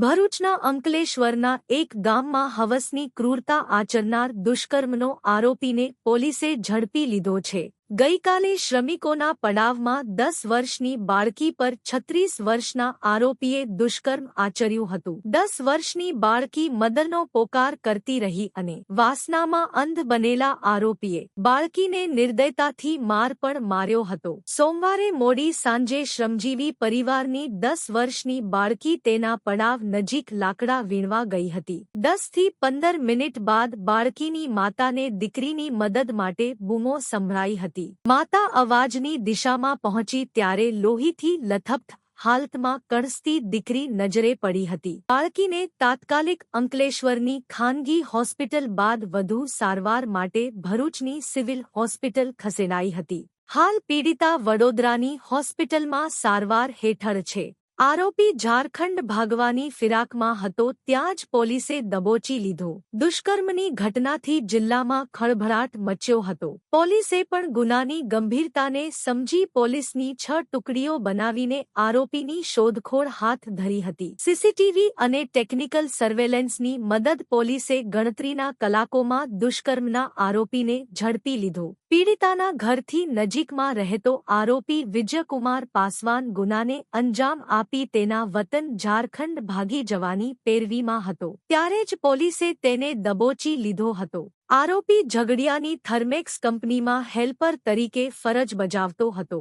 ભરૂચના અંકલેશ્વરના એક ગામમાં હવસની ક્રૂરતા આચરનાર દુષ્કર્મનો આરોપીને પોલીસે ઝડપી લીધો છે. ગઈકાલે શ્રમિકોના પડાવમાં દસ વર્ષની બાળકી પર છત્રીસ વર્ષના આરોપીએ દુષ્કર્મ આચર્યું હતું. દસ વર્ષની બાળકી મદરનો પોકાર કરતી રહી અને વાસનામાં અંધ બનેલા આરોપીએ બાળકીને નિર્દયતાથી માર પણ માર્યો હતો. સોમવારે મોડી સાંજે શ્રમજીવી પરિવારની દસ વર્ષની બાળકી તેના પડાવ નજીક લાકડા વીણવા ગઈ હતી. દસથી પંદર મિનિટ બાદ બાળકીની માતાને દીકરીની મદદ માટે બૂમો સંભળાઈ હતી. માતા અવાજની દિશામાં પહોંચી ત્યારે લોહીથી લથપથ, હાલતમાં કણસતી દીકરી નજરે પડી હતી. બાળકીને તાત્કાલિક અંકલેશ્વરની ખાનગી હોસ્પિટલ બાદ વધુ સારવાર માટે ભરૂચની સિવિલ હોસ્પિટલ ખસેડાઈ હતી. હાલ પીડિતા વડોદરાની હોસ્પિટલમાં સારવાર હેઠળ છે. આરોપી ઝારખંડ ભાગવાની ફિરાકમાં હતો ત્યાં જ પોલીસે દબોચી લીધો. દુષ્કર્મની ઘટનાથી જિલ્લામાં ખળભળાટ મચ્યો હતો. પોલીસે પણ ગુનાની ગંભીરતાને સમજી પોલીસની છ ટુકડીઓ બનાવીને આરોપીની શોધખોળ હાથ ધરી હતી. સીસીટીવી અને ટેકનિકલ સર્વેલન્સની મદદ પોલીસે ગણતરીના કલાકોમાં દુષ્કર્મના આરોપીને ઝડપી લીધો. પીડિતાના ઘરથી નજીકમાં રહેતો આરોપી વિજયકુમાર પાસવાન ગુનાને અંજામ આપી તેના વતન ઝારખંડ ભાગી જવાની પેરવીમાં હતો. ત્યારે જ પોલીસે તેને દબોચી લીધો હતો. આરોપી ઝઘડિયાની થર્મેક્સ કંપનીમાં હેલ્પર તરીકે ફરજ બજાવતો હતો.